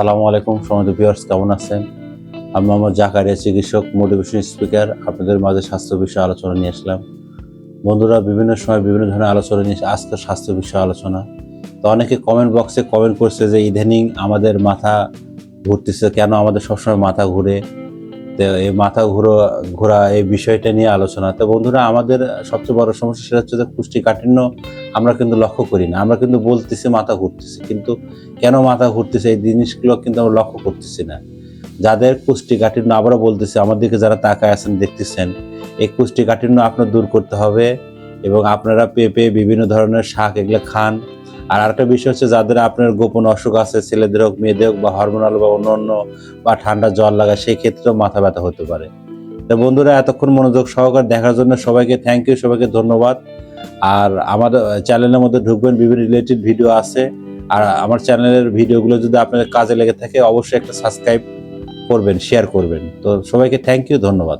আসসালামু আলাইকুম সমাজ ভিউয়ার্স, কেমন আছেন? আমি আমার জাকারিয়া, চিকিৎসক মোটিভেশন স্পিকার আপনাদের মাঝে স্বাস্থ্য বিষয়ে আলোচনা নিয়ে আসলাম। বন্ধুরা, বিভিন্ন সময় বিভিন্ন ধরনের আলোচনা নিয়ে আজকে স্বাস্থ্য বিষয়ে আলোচনা। তো অনেকে কমেন্ট বক্সে কমেন্ট করছে যে, ইদানিং আমাদের মাথা ঘুরতেছে। কেন আমাদের সবসময় মাথা ঘুরে? এই মাথা ঘুরো, ঘোরা এই বিষয়টা নিয়ে আলোচনা। তো বন্ধুরা, আমাদের সবচেয়ে বড় সমস্যা সেটা হচ্ছে যে কুষ্টিকাঠিন্য আমরা কিন্তু লক্ষ্য করি না। আমরা কিন্তু বলতেছি মাথা ঘুরতেছি, কিন্তু কেন মাথা ঘুরতেছে? এই জিনিসগুলো কিন্তু আমরা লক্ষ্য করতেছি না। যাদের কুষ্টিকাঠিন্য আবারও বলতেছি, আমার দিকে যারা তাকায় আছেন, দেখতেছেন, এই কুষ্টিকাঠিন্য আপনার দূর করতে হবে এবং আপনারা পেঁপে, বিভিন্ন ধরনের শাক এগুলো খান। আর আরেকটা বিষয় হচ্ছে যাদের আপনার গোপন অসুখ আছে, ছেলেদের হোক, মেয়েদের হোক বা হরমোনাল বা অন্য অন্য বা ঠান্ডা জ্বর লাগা, সেই ক্ষেত্রেও মাথা ব্যথা হতে পারে। তো বন্ধুরা, এতক্ষণ মনোযোগ সহকার দেখার জন্য সবাইকে থ্যাংক ইউ সবাইকে ধন্যবাদ। আর আমাদের চ্যানেলের মধ্যে ঢুকবেন, বিভিন্ন রিলেটেড ভিডিও আছে। আর আমার চ্যানেলের ভিডিওগুলো যদি আপনাদের কাজে লেগে থাকে, অবশ্যই একটা সাবস্ক্রাইব করবেন শেয়ার করবেন। তো সবাইকে থ্যাংক ইউ ধন্যবাদ।